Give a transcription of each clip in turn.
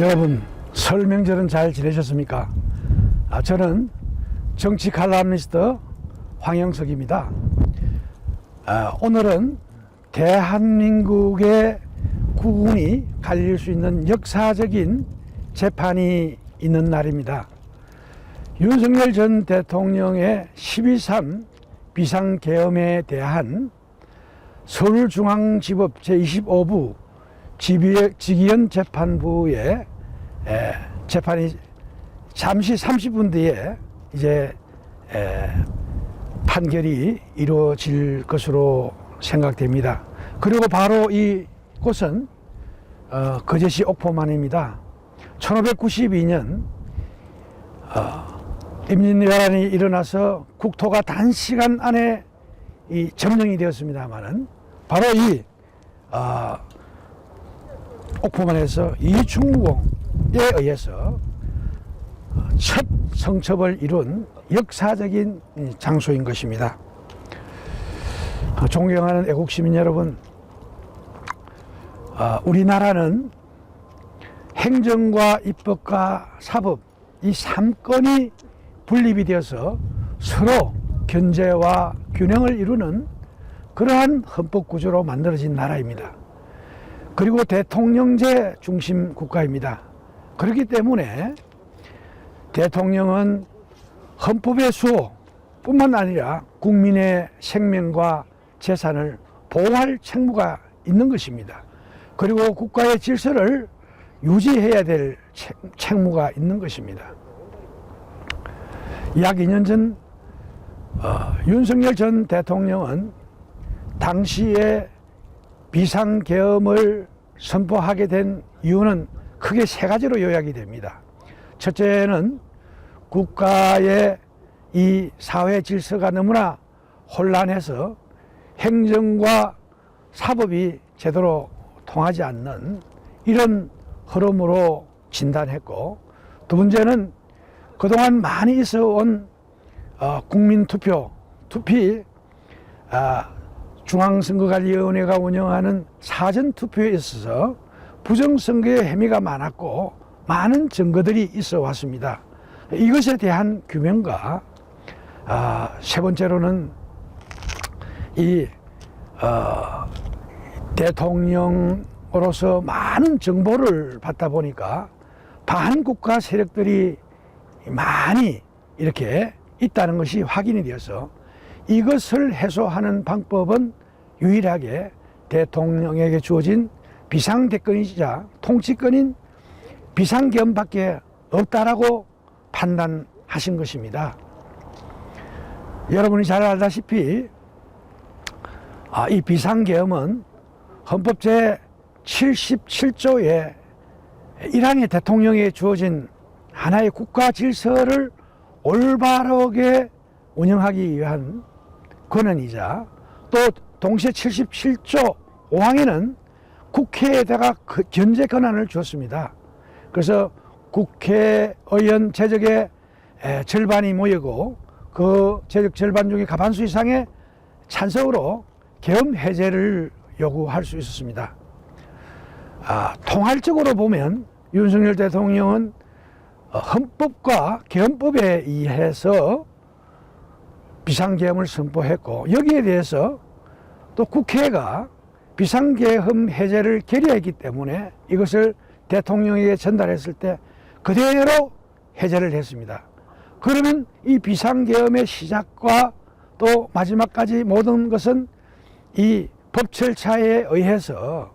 여러분 설 명절은 잘 지내셨습니까? 아, 저는 정치 칼럼니스트 황영석입니다. 아, 오늘은 대한민국의 국운이 갈릴 수 있는 역사적인 재판이 있는 날입니다. 윤석열 전 대통령의 12.3 비상계엄에 대한 서울중앙지법 제25부 지기현 재판부의 에, 재판이 잠시 30분 뒤에 이제 에, 판결이 이루어질 것으로 생각됩니다. 그리고 바로 이 곳은 어, 거제시 옥포만입니다. 1592년 어, 임진왜란이 일어나서 국토가 단시간 안에 이 점령이 되었습니다만은 바로 이 어, 옥포만에서 이충공에 의해서 첫 성첩을 이룬 역사적인 장소인 것입니다. 어, 존경하는 애국 시민 여러분, 어, 우리나라는 행정과 입법과 사법 이 3건이 분립이 되어서 서로 견제와 균형을 이루는 그러한 헌법 구조로 만들어진 나라입니다. 그리고 대통령제 중심 국가입니다. 그렇기 때문에 대통령은 헌법의 수호뿐만 아니라 국민의 생명과 재산을 보호할 책무가 있는 것입니다. 그리고 국가의 질서를 유지해야 될 책, 책무가 있는 것입니다. 약 2년 전 어, 윤석열 전 대통령은 당시에 비상계엄을 선포하게 된 이유는 크게 세 가지로 요약이 됩니다. 첫째는 국가의 이 사회 질서가 너무나 혼란해서 행정과 사법이 제대로 통하지 않는 이런 흐름으로 진단했고 두 번째는 그동안 많이 있어온 어, 국민 투표, 투피 아, 중앙선거관리위원회가 운영하는 사전투표에 있어서 부정선거의 혐의가 많았고 많은 증거들이 있어 왔습니다. 이것에 대한 규명과 아, 세 번째로는 이 어, 대통령으로서 많은 정보를 받다 보니까 반국가 세력들이 많이 이렇게 있다는 것이 확인이 되어서 이것을 해소하는 방법은 유일하게 대통령에게 주어진 비상대권이자 통치권인 비상계엄밖에 없다라고 판단하신 것입니다. 여러분이 잘 알다시피 아, 이 비상계엄은 헌법 제 77조에 1항의 대통령에게 주어진 하나의 국가 질서를 올바르게 운영하기 위한 권한이자 또 동시에 77조 5항에는 국회에다가 그 견제 권한을 줬습니다. 그래서 국회의원 재적의 에, 절반이 모이고 그 재적 절반 중에 과반수 이상의 찬성으로 계엄 해제를 요구할 수 있었습니다. 아, 통할적으로 보면 윤석열 대통령은 어, 헌법과 계엄법에 의해서 비상계엄을 선포했고 여기에 대해서 또 국회가 비상계엄 해제를 결의했기 때문에 이것을 대통령에게 전달했을 때 그대로 해제를 했습니다. 그러면 이 비상계엄의 시작과 또 마지막까지 모든 것은 이법 절차에 의해서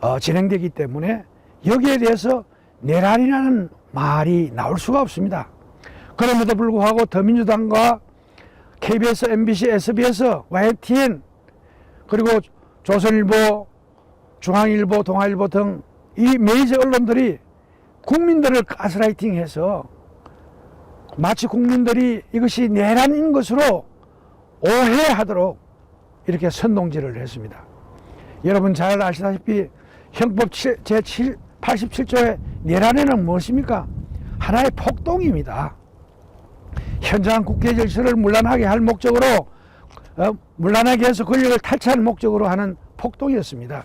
어, 진행되기 때문에 여기에 대해서 내란이라는 말이 나올 수가 없습니다. 그럼에도 불구하고 더민주당과 KBS, MBC, SBS, YTN 그리고 조선일보, 중앙일보, 동아일보 등 이 메이저 언론들이 국민들을 가스라이팅해서 마치 국민들이 이것이 내란인 것으로 오해하도록 이렇게 선동질을 했습니다. 여러분 잘 아시다시피 형법 제7 87조의 내란에는 무엇입니까? 하나의 폭동입니다. 현장 국회 질서를 문란하게 할 목적으로 어, 문란하게 해서 권력을 탈취할 목적으로 하는 폭동이었습니다.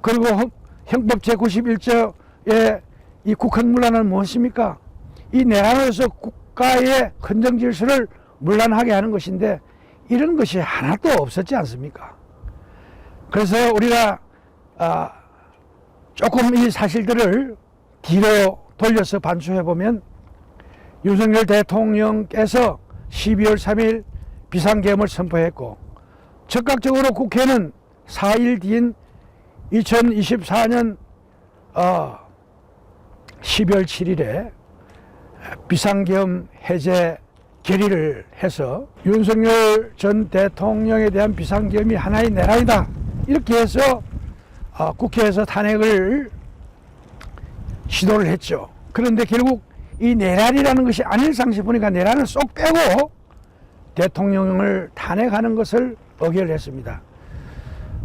그리고 형법 제91조의 이 국헌문란은 무엇입니까? 이 내란으로서 국가의 헌정 질서를 문란하게 하는 것인데 이런 것이 하나도 없었지 않습니까? 그래서 우리가 아, 조금 이 사실들을 뒤로 돌려서 반추해 보면 윤석열 대통령께서 12월 3일 비상계엄을 선포했고 즉각적으로 국회는 4일 뒤인 2024년 어, 12월 7일에 비상계엄 해제 결의를 해서 윤석열 전 대통령에 대한 비상계엄이 하나의 내란이다 이렇게 해서 어, 국회에서 탄핵을 시도를 했죠. 그런데 결국 이 내란이라는 것이 안일상시 보니까 내란을 쏙 빼고 대통령을 탄핵하는 것을 의결했습니다.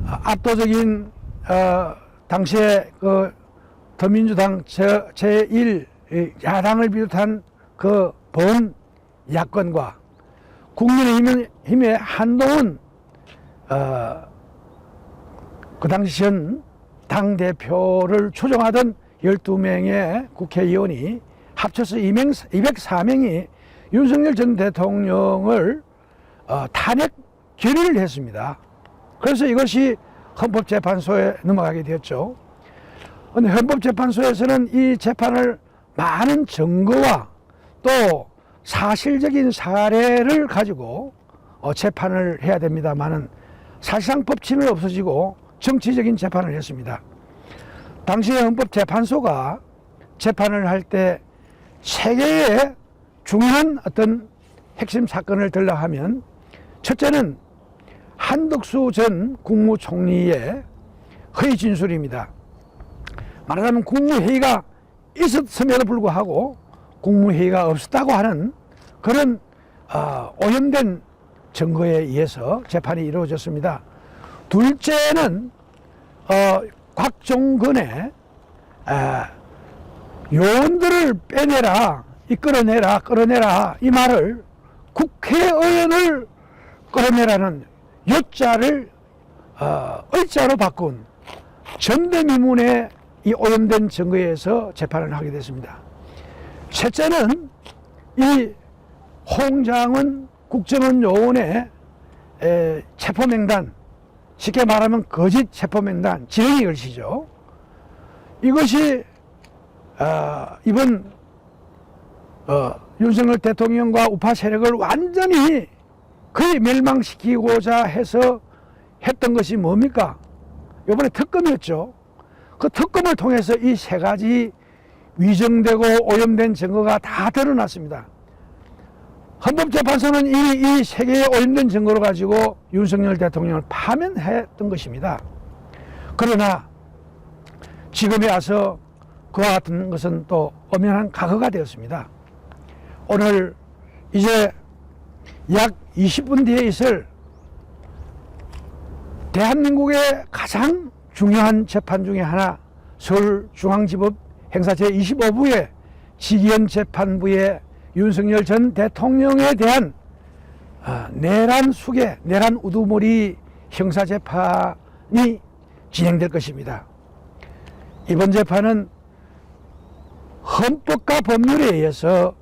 아, 압도적인 어, 당시에 그 더민주당 제, 제1 야당을 비롯한 그 본 야권과 국민의힘의 한동훈 어, 그 당시 전 당대표를 추종하던 12명의 국회의원이 합쳐서 204명이 윤석열 전 대통령을 어, 탄핵 결의를 했습니다. 그래서 이것이 헌법재판소에 넘어가게 되었죠. 근데 헌법재판소에서는 이 재판을 많은 증거와 또 사실적인 사례를 가지고 어, 재판을 해야 됩니다만은 사실상 법치는 없어지고 정치적인 재판을 했습니다. 당시에 헌법재판소가 재판을 할때 세 개의 중요한 어떤 핵심 사건을 들라 하면 첫째는 한덕수 전 국무총리의 허위 진술입니다. 말하자면 국무회의가 있었음에도 불구하고 국무회의가 없었다고 하는 그런 어, 오염된 증거에 의해서 재판이 이루어졌습니다. 둘째는 어, 곽종근의 에, 요원들을 빼내라, 이끌어내라, 끌어내라 이 말을 국회의원을 끌어내라는 요자를 어, 의자로 바꾼 전대미문의 이 오염된 증거에서 재판을 하게 됐습니다. 셋째는 이 홍장은 국정원 요원의 에, 체포명단, 쉽게 말하면 거짓 체포명단, 지렁이 글씨죠. 이것이 어, 이번 어, 윤석열 대통령과 우파 세력을 완전히 거의 멸망시키고자 해서 했던 것이 뭡니까? 이번에 특검이었죠. 그 특검을 통해서 이 세 가지 위정되고 오염된 증거가 다 드러났습니다. 헌법재판소는 이, 이세 개의 오염된 증거를 가지고 윤석열 대통령을 파면했던 것입니다. 그러나 지금에 와서 그와 같은 것은 또 엄연한 과거가 되었습니다. 오늘 이제 약 20분 뒤에 있을 대한민국의 가장 중요한 재판 중에 하나 서울중앙지법 행사 제25부의 지기현 재판부의 윤석열 전 대통령에 대한 아, 내란 수계, 내란 우두머리 형사재판이 진행될 것입니다. 이번 재판은 헌법과 법률에 의해서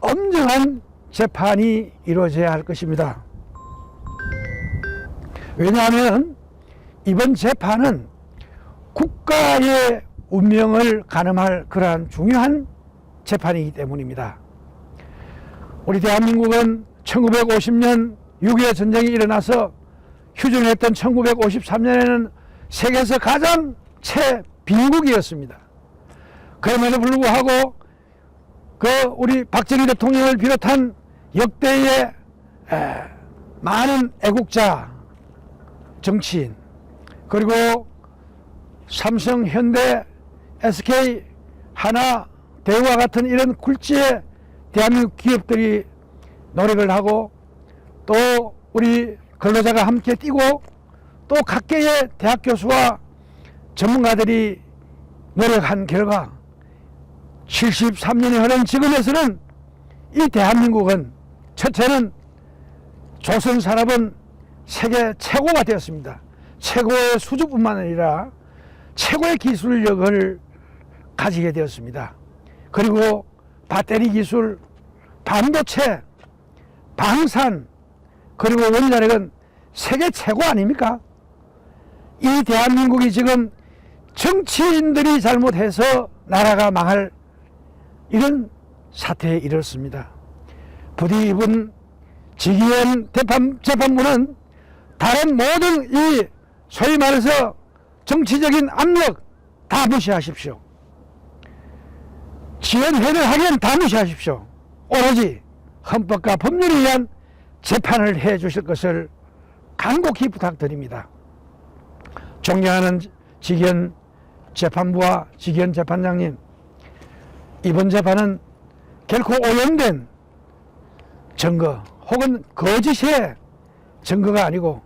엄정한 재판이 이루어져야 할 것입니다. 왜냐하면 이번 재판은 국가의 운명을 가늠할 그러한 중요한 재판이기 때문입니다. 우리 대한민국은 1950년 6.25 전쟁이 일어나서 휴전했던 1953년에는 세계에서 가장 최빈국이었습니다. 그럼에도 불구하고 그 우리 박정희 대통령을 비롯한 역대의 에, 많은 애국자 정치인 그리고 삼성, 현대, SK, 하나, 대우와 같은 이런 굴지의 대한민국 기업들이 노력을 하고 또 우리 근로자가 함께 뛰고 또 각계의 대학 교수와 전문가들이 노력한 결과 73년이 흐른 지금에서는 이 대한민국은 첫째는 조선 산업은 세계 최고가 되었습니다. 최고의 수주뿐만 아니라 최고의 기술력을 가지게 되었습니다. 그리고 배터리 기술, 반도체, 방산, 그리고 원자력은 세계 최고 아닙니까? 이 대한민국이 지금 정치인들이 잘못해서 나라가 망할 이런 사태에 이르렀습니다. 부디 지기현 재판, 재판부는 다른 모든 이 소위 말해서 정치적인 압력 다 무시하십시오. 지연회를 하기엔 다 무시하십시오. 오로지 헌법과 법률에 의한 재판을 해 주실 것을 간곡히 부탁드립니다. 존경하는 지기현 재판부와 지기현 재판장님, 이번 재판은 결코 오염된 증거 혹은 거짓의 증거가 아니고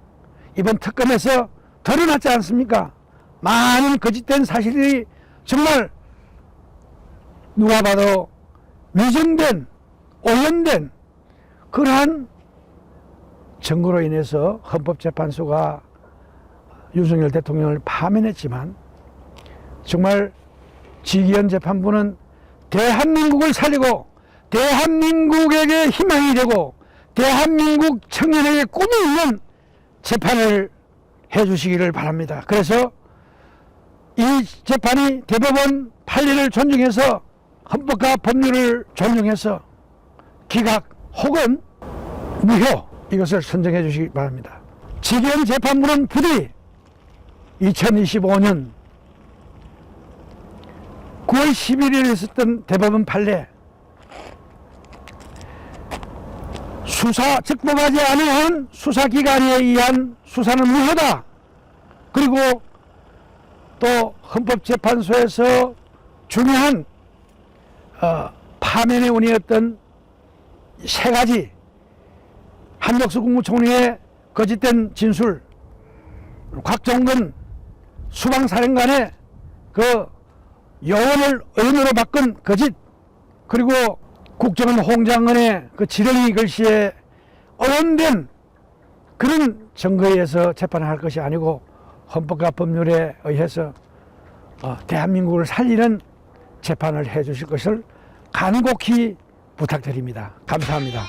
이번 특검에서 드러났지 않습니까? 많은 거짓된 사실이 정말 누가 봐도 위정된 오염된 그러한 증거로 인해서 헌법재판소가 윤석열 대통령을 파면했지만 정말 지기현 재판부는 대한민국을 살리고 대한민국에게 희망이 되고 대한민국 청년에게 꿈이 있는 재판을 해 주시기를 바랍니다. 그래서 이 재판이 대법원 판례를 존중해서 헌법과 법률을 존중해서 기각 혹은 무효 이것을 선정해 주시기 바랍니다. 지기현 재판부는 부디 2025년 9월 11일에 있었던 대법원 판례 수사 즉법하지 않은 수사기관에 의한 수사는 무효다. 그리고 또 헌법재판소에서 중요한 어, 파면의 원인이었던 세 가지 한덕수 국무총리의 거짓된 진술, 곽종근 수방사령관의 그 요원을 의원으로 바꾼 거짓, 그리고 국정원 홍장은의 그 지렁이 글씨에 오염된 그런 증거에 의해서 재판을 할 것이 아니고 헌법과 법률에 의해서 어, 대한민국을 살리는 재판을 해 주실 것을 간곡히 부탁드립니다. 감사합니다.